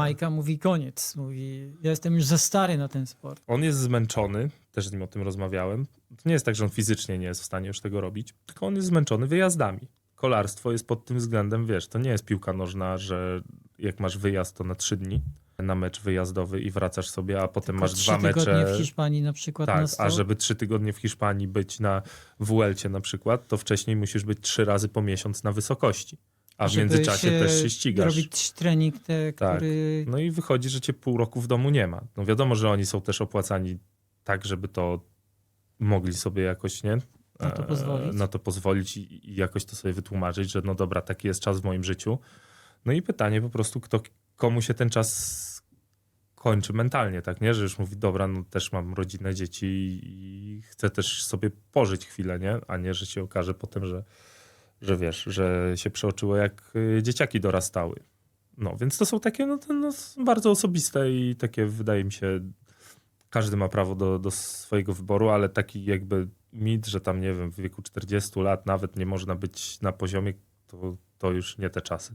Majka mówi koniec, mówi ja jestem już za stary na ten sport. On jest zmęczony, też z nim o tym rozmawiałem. To nie jest tak, że on fizycznie nie jest w stanie już tego robić, tylko on jest zmęczony wyjazdami. Kolarstwo jest pod tym względem, wiesz, to nie jest piłka nożna, że jak masz wyjazd, to na trzy dni na mecz wyjazdowy i wracasz sobie, a potem Tylko masz trzy dwa tygodnie mecze. w Hiszpanii na przykład na Tak, sto. a żeby trzy tygodnie w Hiszpanii być na WL-cie na przykład, to wcześniej musisz być trzy razy po miesiąc na wysokości. A w międzyczasie też się ścigasz. robić trening, te, Tak. który... No i wychodzi, że cię pół roku w domu nie ma. No wiadomo, że oni są też opłacani tak, żeby to mogli sobie jakoś, nie? Na to E, pozwolić. Na to pozwolić i, i jakoś to sobie wytłumaczyć, że no dobra, taki jest czas w moim życiu. No i pytanie po prostu, kto, komu się ten czas kończy mentalnie, tak, nie? Że już mówi, dobra, no też mam rodzinę, dzieci i chcę też sobie pożyć chwilę, nie? A nie, że się okaże potem, że, że wiesz, że się przeoczyło jak y, dzieciaki dorastały. No, więc to są takie no, no, bardzo osobiste i takie wydaje mi się, każdy ma prawo do, do swojego wyboru, ale taki jakby mit, że tam nie wiem, w wieku 40 lat nawet nie można być na poziomie, to, to już nie te czasy.